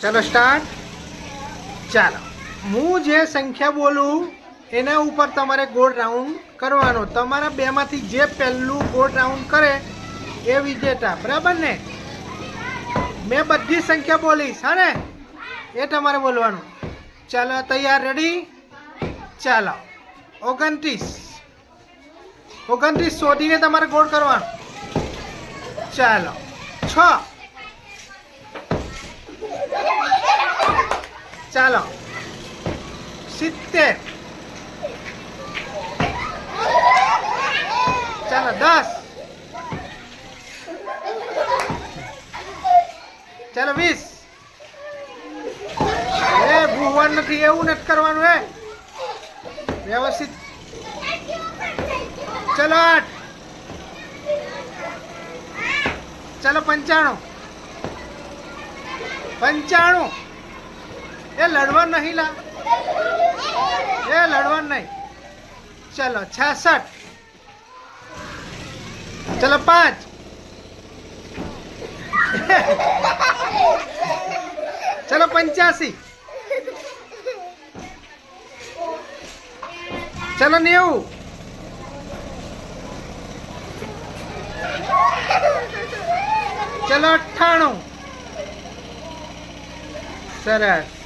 ચલો સ્ટાર્ટ ચાલો. હું જે સંખ્યા બોલું, એના ઉપર તમારે ગોળ રાઉન્ડ કરવાનો. તમારા બેમાંથી જે પહેલું ગોળ રાઉન્ડ કરે, એ વિજેતા. બરાબર ને? મેં બધી સંખ્યા બોલીશ, હા ને? એ તમારે બોલવાનું. ચાલો, તૈયાર રેડી ચાલો. ઓગણત્રીસ. ઓગણત્રીસ શોધીને તમારે ગોળ કરવાનો. ચાલો. છ. ચાલો. સિત્તેર. ચાલો, દસ. ચાલો, વીસ. એ, ભૂવન નથી, એવું નથી કરવાનું, હે. વ્યવસ્થિત. ચલો, આઠ. ચાલો, પંચાણું. પંચાણું. એ લડવા નહીં લા. એ લડવા નહીં. ચલો, છાસઠ. ચલો, પાંચ. ચલો, પંચ્યાસી. ચલો, નેવું. ચલો, અઠ્ઠાણું. સરસ.